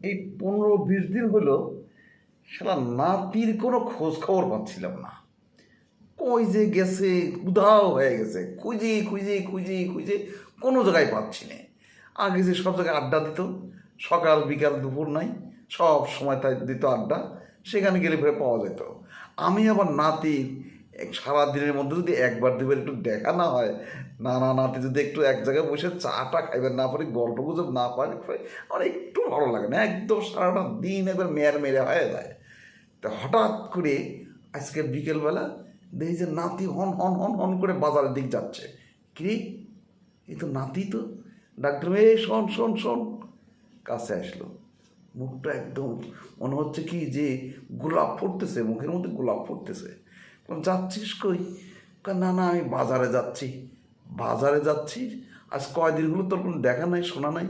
এই পনেরো বিশ দিন হলো সেটা নাতির কোনো খোঁজ খবর পাচ্ছিলাম না। কই যে গেছে, উধাও হয়ে গেছে। খুঁজি খুঁজি খুঁজি, খুঁজে কোনো জায়গায় পাচ্ছি না। আগে যে সব জায়গায় আড্ডা দিত, সকাল, বিকাল, দুপুর নাই, সব সময় তাই দিত আড্ডা, সেখানে গেলে ফেরে পাওয়া যেত। আমি আবার নাতির সারাদিনের মধ্যে যদি একবার দুবার একটু দেখা না হয় না না নাতি যদি একটু এক জায়গায় বসে চাটা খাইবেন না পারি, গল্প গুজব না পারে আমার একটু ভালো লাগে না। একদম সারাটা দিন একবার মেয়ের মেরে হয়ে যায়। তা হঠাৎ করে আজকে বিকেলবেলা দেখি যে নাতি হন হন হন হন করে বাজারের দিক যাচ্ছে। কি এই তো নাতি তো। ডাক্তার এই শোন শোন শোন। কাছে আসলো। মুখটা একদম মনে হচ্ছে কি যে গোলাপ ফুটতেছে, মুখের মধ্যে গোলাপ ফুটতেছে। যাচ্ছিস কই? না না, আমি বাজারে যাচ্ছি। বাজারে যাচ্ছি, আজ কয়দিন হলো তোর কোনো দেখা নাই, শোনা নাই,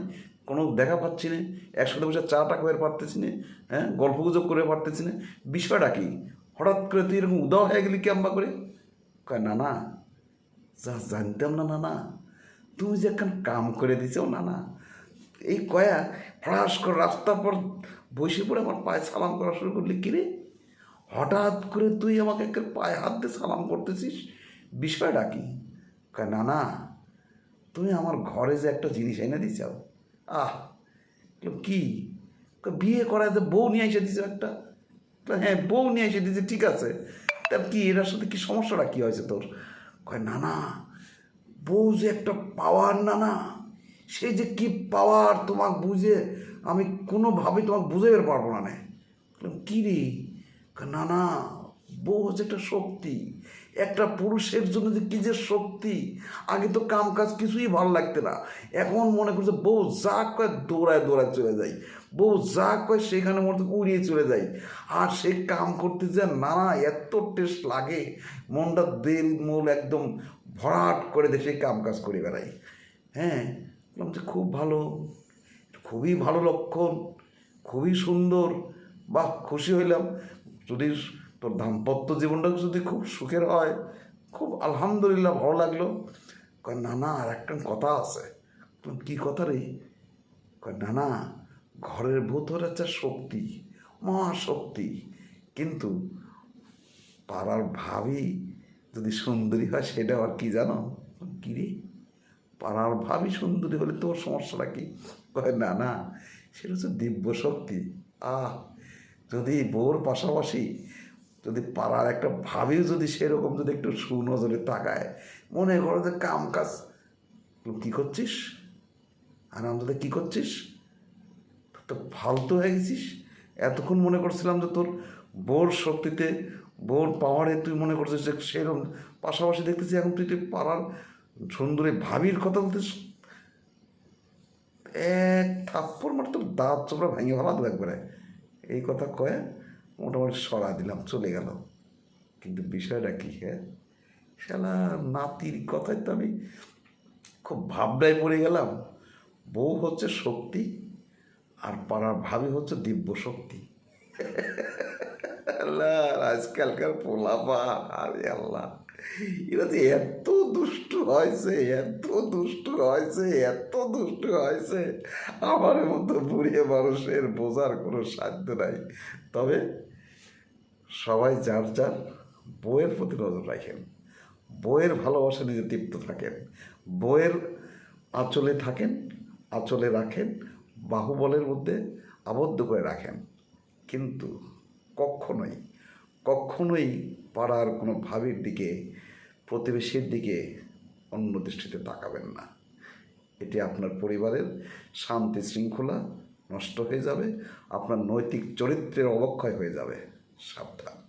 কোনো দেখা পাচ্ছি না, একসাথে বসে চাটা করে পারতেছি না হ্যাঁ গল্প গুজব করে পারতেছি না। বিষয়টা কি? হঠাৎ করে তুই এরকম উদাও হয়ে গেলি কেমবা করে? কয়, না না, যা জানতাম না না না, তুমি যে একখান কাম করে দিছো না না, এই কয়া ফ্রাস করে রাস্তার পর বসে পড়ে আমার পায়ে সালাম করা শুরু করলি কিরে হঠাৎ করে তুই আমাকে একটা পায়ে হাত দিয়ে সালাম করতেছিস? বিষয়টা কি? না না, তুমি আমার ঘরে যে একটা জিনিস এনে দিছাও আহ কি? বিয়ে করায় যে বউ নিয়ে এসে দিছো একটা? হ্যাঁ বউ নিয়ে এসে দিছে ঠিক আছে। তা কি, এটার সাথে কি সমস্যাটা কি হয়েছে তোর? কয়, না না, বউ যে একটা পাওয়ার, না না, সে যে কি পাওয়ার তোমাকে বুঝে আমি কোনোভাবে তোমাকে বুঝে বের পারব না কি রে? না না, বউ হচ্ছে একটা শক্তি। একটা পুরুষের জন্য যে কি যে শক্তি, আগে তো কাম কাজ কিছুই ভালো লাগতো না। এখন মনে করছে বউ যা কয় দৌড়ায় দৌড়ায় চলে যাই বউ যা কয় সেখানে মনে উড়িয়ে চলে যাই আর সে কাম করতে যে না এত টেস্ট লাগে, মনটা দিল মূল একদম ভরাট করে দেশে কাম কাজ করে বেড়াই হ্যাঁ বললাম যে খুব ভালো, খুবই ভালো লক্ষণ, খুবই সুন্দর, বাহ, খুশি হইলাম। যদি তোর দাম্পত্য জীবনটা যদি খুব সুখের হয় খুব আলহামদুলিল্লাহ ভালো লাগল। কয় না না আর একটা কথা আছে। বললাম, কি কথা রে? কয় না না ঘরের ভূতর হচ্ছে শক্তি মহাশক্তি। কিন্তু পাড়ার ভাবি যদি সুন্দরী হয় সেটা আর কি জানো? কি রে? পাড়ার ভাবি সুন্দরী হলে তোর সমস্যাটা কি? কয় না না সেটা হচ্ছে দিব্য শক্তি আহ যদি বউর পাশাপাশি যদি পাড়ার একটা ভাবিও যদি সেরকম যদি একটু সুনজরে তাকায়, মনে করো যে কাম কাজ কী করছিস? আর আনন্দতে কী করছিস? তো ফালতু হয়ে গেছিস। এতক্ষণ মনে করছিলাম যে তোর বোর শক্তিতে, বোর পাওয়ারে তুই মনে করছিস যে সেরকম পাশাপাশি দেখতেছি এখন তুই পাড়ার সুন্দরী ভাবির কথা বলতেছিস এক থাপ্পড় মানে তোর দাঁত চোপড়া ভেঙে ভালো দু একবারে এই কথা কয়ে মোটামুটি সরা দিলাম, চলে গেল। কিন্তু বিষয়টা কী হ্যাঁ শালা নাতির কথায় তো আমি খুব ভাবনায় পড়ে গেলাম। বউ হচ্ছে শক্তি আর পাড়ার ভাবি হচ্ছে দিব্য শক্তি। আল্লাহ, আজকালকার পোলাপা, আরে আল্লাহ। এরা যে এত দুষ্টু হয়েছে, এত দুষ্টু হয়েছে, এত দুষ্টু হয়েছে। আমার মতো বুড়িয়ে মানুষের বোঝার কোনো সাধ্য নাই। তবে সবাই যার যার বইয়ের প্রতি নজর রাখেন। বইয়ের ভালোবাসা নিজে তৃপ্ত থাকেন। বইয়ের আঁচলে থাকেন, আঁচলে রাখেন, বাহুবলের মধ্যে আবদ্ধ করে রাখেন। কিন্তু কখনোই কখনোই পাড়ার কোনো ভাবির দিকে প্রতিবেশীর দিকে অন্য দৃষ্টিতে তাকাবেন না। এটি আপনার পরিবারের শান্তি শৃঙ্খলা নষ্ট হয়ে যাবে, আপনার নৈতিক চরিত্রের অবক্ষয় হয়ে যাবে। সাবধান।